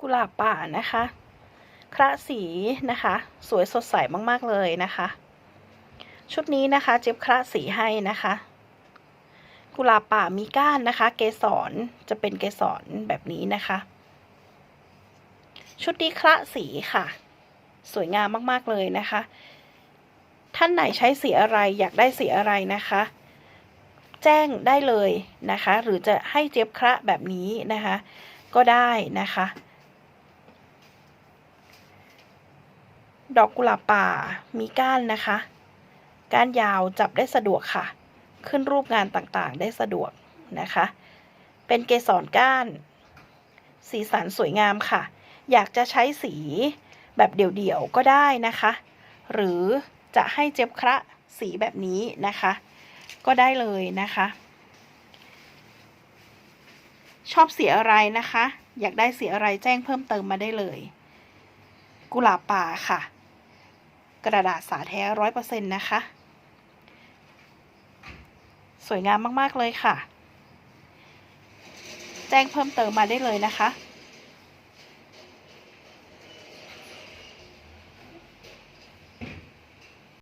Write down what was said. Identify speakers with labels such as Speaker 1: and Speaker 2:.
Speaker 1: กุหลาบป่านะคะคระสีนะคะ สวยสดใสมากๆเลยนะคะ ชุดนี้นะคะเจ็บคระสีให้นะคะ กุหลาบป่ามีก้านนะคะ เกสรจะเป็นเกสรแบบนี้นะคะ ชุดนี้คระสีค่ะ สวยงามมากๆเลยนะคะ ท่านไหนใช้สีอะไรอยากได้สีอะไรนะคะ แจ้งได้เลยนะคะ หรือจะให้เจ็บคระแบบนี้นะคะ ก็ได้นะคะ ดอกกุหลาบป่ามีก้านนะคะ ก้านยาวจับได้สะดวกค่ะ ขึ้นรูปงานต่างๆ ได้สะดวกนะคะ เป็นเกสรก้าน สีสันสวยงามค่ะ อยากจะใช้สีแบบเดี่ยวๆก็ได้นะคะ หรือจะให้เจ็บคระสีแบบนี้นะคะ ก็ได้เลยนะคะ ชอบสีอะไรนะคะ อยากได้สีอะไรแจ้งเพิ่มเติมมาได้เลย กุหลาบป่าค่ะ กระดาษสาแท้ร้อยเปอร์เซ็นต์นะคะ สวยงามมาก ๆ เลยค่ะ แจ้งเพิ่มเติมมาได้เลยนะคะ